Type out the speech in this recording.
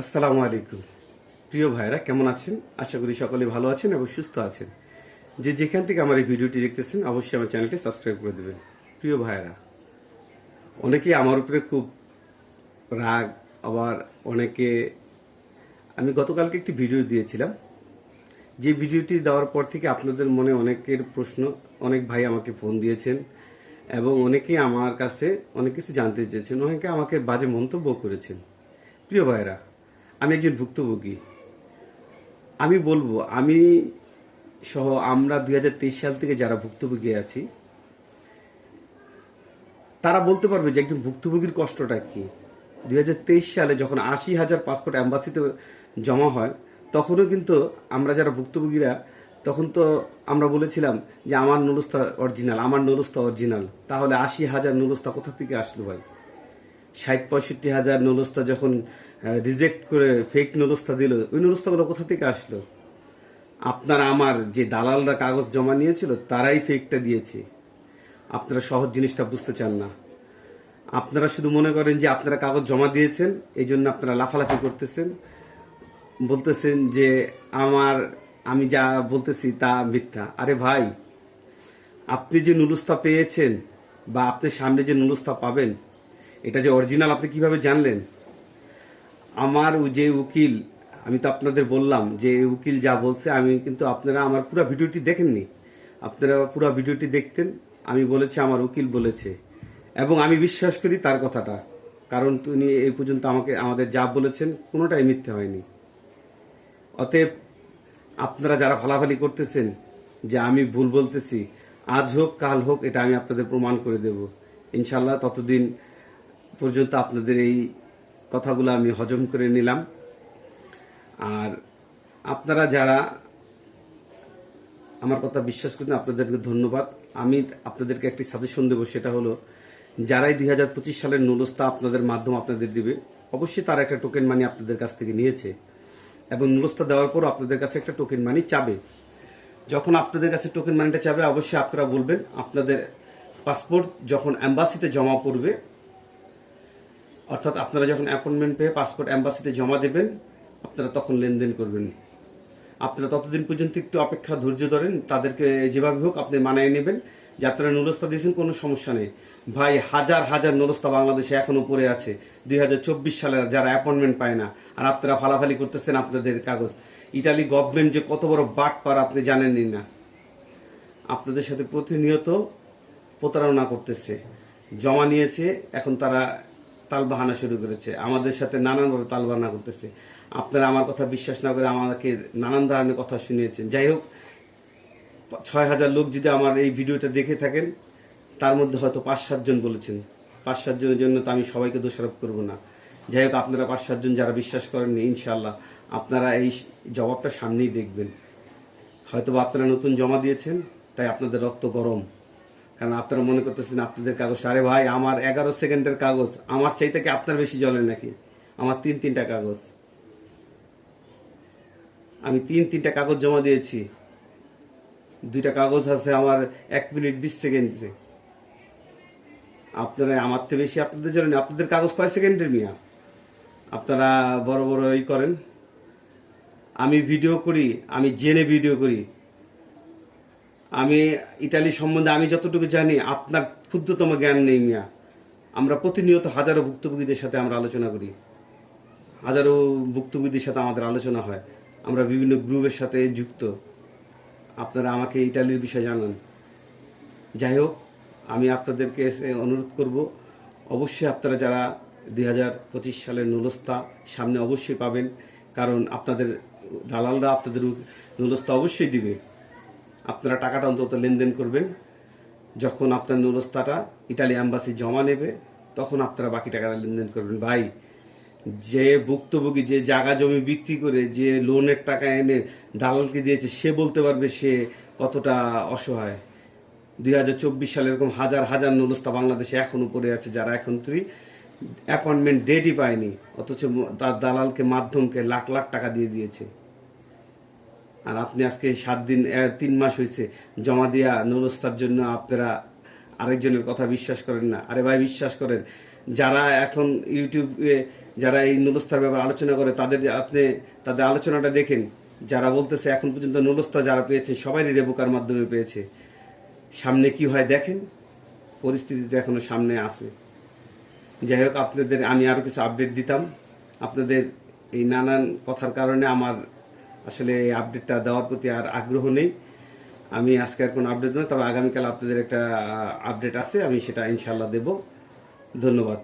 আসসালামু আলাইকুম। প্রিয় ভাইরা কেমন আছেন? আশা করি সকলে ভালো আছেন এবং সুস্থ আছেন। যে যেখান থেকে আমার এই ভিডিওটি দেখতেছেন, অবশ্যই আমার চ্যানেলটি সাবস্ক্রাইব করে দেবেন। প্রিয় ভাইরা অনেকেই আমার উপরে খুব রাগ, আবার অনেকে, আমি গতকালকে একটি ভিডিও দিয়েছিলাম। যে ভিডিওটি দেওয়ার পর থেকে আপনাদের মনে অনেকের প্রশ্ন, অনেক ভাই আমাকে ফোন দিয়েছেন এবং অনেকেই আমার কাছে অনেক কিছু জানতে চেয়েছেন। অনেকে আমাকে বাজে মন্তব্য করেছেন। প্রিয় ভাইরা আমি একজন ভুক্তভোগী। আমি বলব, আমি সহ আমরা দু হাজার তেইশ সাল থেকে যারা ভুক্তভোগী আছি, তারা বলতে পারবে যে একজন ভুক্তভোগীর কষ্টটা কি। দু হাজার তেইশ সালে যখন আশি হাজার পাসপোর্ট অ্যাম্বাসিতে জমা হয়, তখনও কিন্তু আমরা যারা ভুক্তভোগীরা, তখন তো আমরা বলেছিলাম যে আমার নুরুস্তা অরিজিনাল, আমার নুরুস্তা অরিজিনাল। তাহলে আশি হাজার নুরুস্তা কোথা থেকে আসলো ভাই? ষাট পঁয়ষট্টি হাজার নুরুস্তা যখন রিজেক্ট করে ফেক নুরুস্তা দিল। ওই নুরুস্তাগুলো কোথা থেকে আসলো? আপনারা আমার যে দালালরা কাগজ জমা নিয়েছিল, তারাই ফেকটা দিয়েছে। আপনারা সহজ জিনিসটা বুঝতে চান না। আপনারা শুধু মনে করেন যে আপনারা কাগজ জমা দিয়েছেন, এই জন্য আপনারা লাফালাফি করতেছেন। বলতেছেন যে আমার, আমি যা বলতেছি তা মিথ্যা। আরে ভাই, আপনি যে নুলুস্তা পেয়েছেন বা আপনি সামনে যে নুলুস্তা পাবেন, এটা যে অরিজিনাল আপনি কীভাবে জানলেন? আমার যে উকিল, আমি তো আপনাদের বললাম যে উকিল যা বলছে, আমি কিন্তু আপনারা আমার পুরো ভিডিওটি দেখেননি। আপনারা পুরো ভিডিওটি দেখতেন, আমি বলেছি, আমার উকিল বলেছে। এবং আমি বিশ্বাস করি তার কথাটা, কারণ তিনি এই পর্যন্ত আমাকে, আমাদের যা বলেছেন, কোনোটাই মিথ্যে হয়নি। অতএব আপনারা যারা ফালাফালি করতেছেন, যে আমি ভুল বলতেছি, আজ হোক, কাল হোক, এটা আমি আপনাদের প্রমাণ করে দেব। ইনশাল্লাহ ততদিন পর্যন্ত আপনাদের এই কথাগুলো আমি হজম করে নিলাম। আর আপনারা যারা আমার কথা বিশ্বাস করছেন আপনাদেরকে ধন্যবাদ। আমি আপনাদেরকে একটি সাজেশন দেবো, সেটা হলো, যারাই দুই হাজার পঁচিশ সালের নুলস্তা আপনাদের মাধ্যম আপনাদের দিবে, অবশ্যই তারা একটা টোকেন মানি আপনাদের কাছ থেকে নিয়েছে। এবং নুলস্তা দেওয়ার পর আপনাদের কাছে একটা টোকেন মানি চাবে। যখন আপনাদের কাছে টোকেন মানিটা চাবে, অবশ্যই আপনারা বলবেন, আপনাদের পাসপোর্ট যখন অ্যাম্বাসিতে জমা পড়বে অর্থাৎ আপনারা যখন অ্যাপয়েন্টমেন্ট পেয়ে পাসপোর্ট অ্যাম্বাসিতে জমা দেবেন, আপনারা তখন লেনদেন করবেন। আপনারা ততদিন পর্যন্ত একটু অপেক্ষা ধৈর্য ধরেন, তাদেরকে যেভাবে হোক আপনি মানায় নেবেন, যে আপনারা নুরস্তা দিয়েছেন, কোনো সমস্যা নেই। ভাই, হাজার হাজার নুরস্তা বাংলাদেশে এখনও পড়ে আছে। দু হাজার চব্বিশ সালের যারা অ্যাপয়েন্টমেন্ট পায় না, আর আপনারা ফালাফালি করতেছেন আপনাদের কাগজ। ইটালি গভর্নমেন্ট যে কত বড় বাট পার আপনি জানেনই না। আপনাদের সাথে প্রতিনিয়ত প্রতারণা করতেছে। জমা নিয়েছে, এখন তারা তালবাহানা শুরু করেছে। আমাদের সাথে নানানভাবে তাল বাহানা করতেছে। আপনারা আমার কথা বিশ্বাস না করে আমাকে নানান ধরনের কথা শুনিয়েছেন। যাই হোক, ছয় হাজার লোক যদি আমার এই ভিডিওটা দেখে থাকেন, তার মধ্যে হয়তো পাঁচ সাতজন বলেছেন। পাঁচ সাতজনের জন্য তো আমি সবাইকে দোষারোপ করব না। যাই হোক, আপনারা পাঁচ সাতজন যারা বিশ্বাস করেননি ইনশাল্লাহ আপনারা এই জবাবটা সামনেই দেখবেন। হয়তো আপনারা নতুন জমা দিয়েছেন, তাই আপনাদের রক্ত গরম। কারণ আপনারা মনে করতেছেন আপনাদের কাগজ। আরে ভাই, আমার এগারো সেকেন্ডের কাগজ, আমার চাইতে কি আপনার বেশি জ্বলে নাকি? আমার তিন তিনটা কাগজ। আমি তিন তিনটা কাগজ জমা দিয়েছি। দুইটা কাগজ আছে আমার এক মিনিট বিশ সেকেন্ডে। আপনারা আমার থেকে বেশি আপনাদের জন্য আপনাদের কাগজ কয় সেকেন্ডের মিয়া? আপনারা বড় বড় ই করেন। আমি ভিডিও করি, আমি জেনে ভিডিও করি। আমি ইটালি সম্বন্ধে আমি যতটুকু জানি, আপনার ক্ষুদ্রতম জ্ঞান নেই মিয়া। আমরা প্রতিনিয়ত হাজারো ভুক্তভোগীদের সাথে আমরা আলোচনা করি। হাজারো ভুক্তভোগীদের সাথে আমাদের আলোচনা হয়। আমরা বিভিন্ন গ্রুপের সাথে যুক্ত। আপনারা আমাকে ইটালির বিষয়ে জানান। যাই হোক, আমি আপনাদেরকে অনুরোধ করব, অবশ্যই আপনারা যারা দুই হাজার পঁচিশ সালের নুলস্তা সামনে অবশ্যই পাবেন, কারণ আপনাদের দালালরা আপনাদের নুলস্তা অবশ্যই দিবে। আপনারা টাকাটা অন্তত লেনদেন করবেন। যখন আপনার নুলস্তাটা ইটালি অ্যাম্বাসি জমা নেবে, তখন আপনারা বাকি টাকাটা লেনদেন করবেন। ভাই, যে ভুক্তভোগী, যে জায়গা জমি বিক্রি করে যে লোনের টাকা এনে দালালকে দিয়েছে, সে বলতে পারবে সে কতটা অসহায়। দুই হাজার চব্বিশ সালে এরকম হাজার হাজার নুলস্তা বাংলাদেশে এখনও পড়ে আছে, যারা এখন তুই অ্যাপয়েন্টমেন্ট ডেটই পায়নি, অথচ তার দালালকে মাধ্যমকে লাখ লাখ টাকা দিয়ে দিয়েছে। আর আপনি আজকে সাত দিন তিন মাস হয়েছে জমা দেওয়া নুরস্তার জন্য আপনারা আরেকজনের কথা বিশ্বাস করেন না। আরে ভাই, বিশ্বাস করেন, যারা এখন ইউটিউবে যারা এই নুলস্তার ব্যাপারে আলোচনা করে, তাদের আপনি, তাদের আলোচনাটা দেখেন, যারা বলতেছে এখন পর্যন্ত নুলস্তা যারা পেয়েছে, সবাই রেবুকার মাধ্যমে পেয়েছে। সামনে কি হয় দেখেন পরিস্থিতি তো এখনও সামনে আছে। যাই হোক, আপনাদের আমি আরও কিছু আপডেট দিতাম। আপনাদের এই নানান কথার কারণে আমার আসলে এই আপডেটটা দেওয়ার প্রতি আর আগ্রহ নেই। আমি আজকে আর কোনো আপডেট নয়, তবে আগামীকাল আপনাদের একটা আপডেট আছে, আমি সেটা ইনশাল্লাহ দেব। ধন্যবাদ।